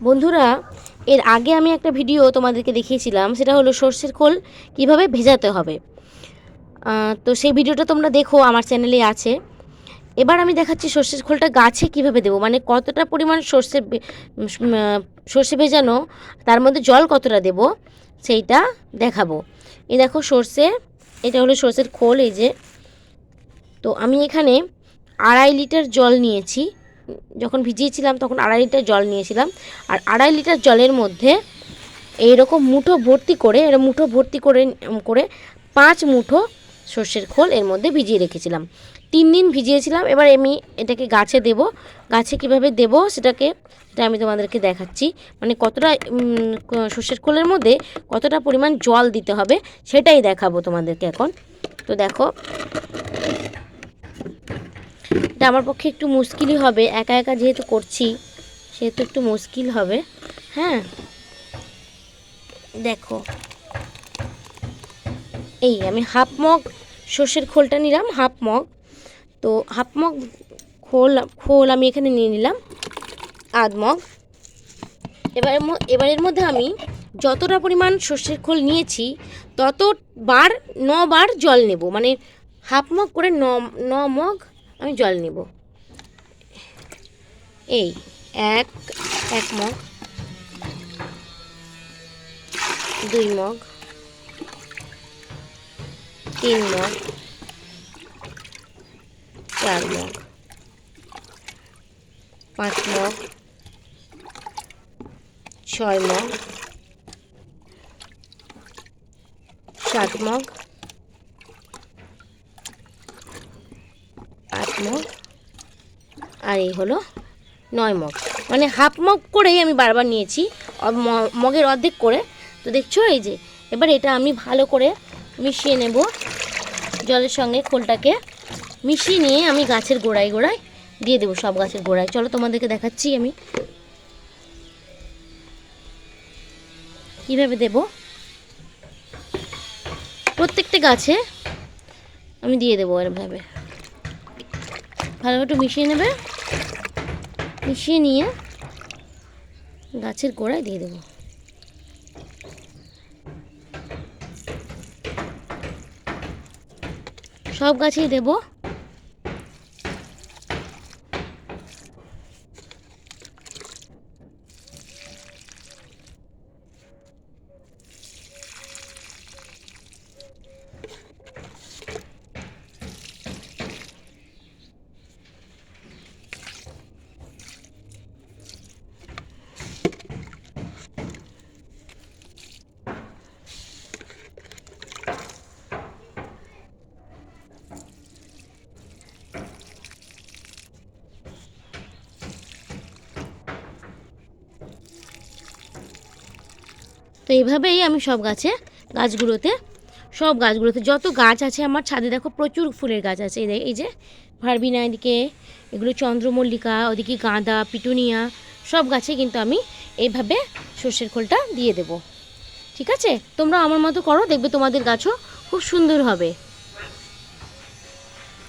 বন্ধুরা, এর আগে আমি একটা ভিডিও তোমাদেরকে দেখিয়েছিলাম, সেটা হলো সর্ষের খোল কীভাবে ভেজাতে হবে। তো সেই ভিডিওটা তোমরা দেখো, আমার চ্যানেলে আছে। এবার আমি দেখাচ্ছি সর্ষের খোলটা গাছে কীভাবে দেবো মানে কতটা পরিমাণ সর্ষে সর্ষে ভেজানো, তার মধ্যে জল কতটা দেব, সেইটা দেখাবো। এই দেখো সর্ষে, এটা হলো সর্ষের খোল, এই যে। তো আমি এখানে আড়াই লিটার জল নিয়েছি। যখন ভিজিয়েছিলাম তখন আড়াই লিটার জল নিয়েছিলাম। আর আড়াই লিটার জলের মধ্যে এইরকম মুঠো ভর্তি করে, এরকম মুঠো ভর্তি করে করে পাঁচ মুঠো সর্ষের খোল এর মধ্যে ভিজিয়ে রেখেছিলাম। তিন দিন ভিজিয়েছিলাম। এবার আমি এটাকে গাছে দেব। গাছে কীভাবে দেব সেটাকে এটা আমি তোমাদেরকে দেখাচ্ছি। মানে কতটা সর্ষের খোলের মধ্যে কতটা পরিমাণ জল দিতে হবে সেটাই দেখাবো তোমাদেরকে এখন। তো দেখো এটা আমার পক্ষে একটু মুশকিলই হবে। একা একা যেহেতু করছি, সেহেতু একটু মুশকিল হবে। হ্যাঁ? দেখো। এই আমি হাফ মগ সর্ষের খোলটা নিলাম, হাফ মগ। তো হাফ মগ খোল খোল আমি এখানে নিয়ে নিলাম, আধ মগ। এবার এবারের মধ্যে আমি যতটা পরিমাণ সর্ষের খোল নিয়েছি, ততবার, নবার জল নেব। মানে হাফ মগ করে ন মগ আমি জল নেব। এই, এক এক মগ। দুই মগ। তিন মগ। চার মগ। পাঁচ মগ। ছয় মগ। সাত মগ। মগ। আর এই হলো নয় মগ। মানে হাফ মগ করেই আমি বারবার নিয়েছি মগের অর্ধেক করে। তো দেখছ এই যে, এবার এটা আমি ভালো করে মিশিয়ে নেব জলের সঙ্গে খোলটাকে। মিশিয়ে নিয়ে আমি গাছের গোড়ায় গোড়ায় দিয়ে দেবো সব গাছের গোড়ায়। চলো তোমাদেরকে দেখাচ্ছি আমি। কীভাবে দেব? প্রত্যেকটা গাছে আমি দিয়ে দেবো এরভাবে ভালো একটু মিশিয়ে নেবে। মিশিয়ে নিয়ে গাছের গোড়ায় দিয়ে দেবো। সব গাছেই দেবো। তো এইভাবেই আমি সব গাছে গাছগুলোতে, সব গাছগুলোতে যত গাছ আছে আমার ছাদে দেখো প্রচুর ফুলের গাছ আছে। এই এই যে ভারবিনা এদিকে এগুলো চন্দ্রমল্লিকা, ওদিকে গাঁদা, পিটুনিয়া, সব গাছে কিন্তু আমি এইভাবে সর্ষের খোলটা দিয়ে দেব। ঠিক আছে? তোমরা আমার মতো করো, দেখবে তোমাদের গাছও খুব সুন্দর হবে।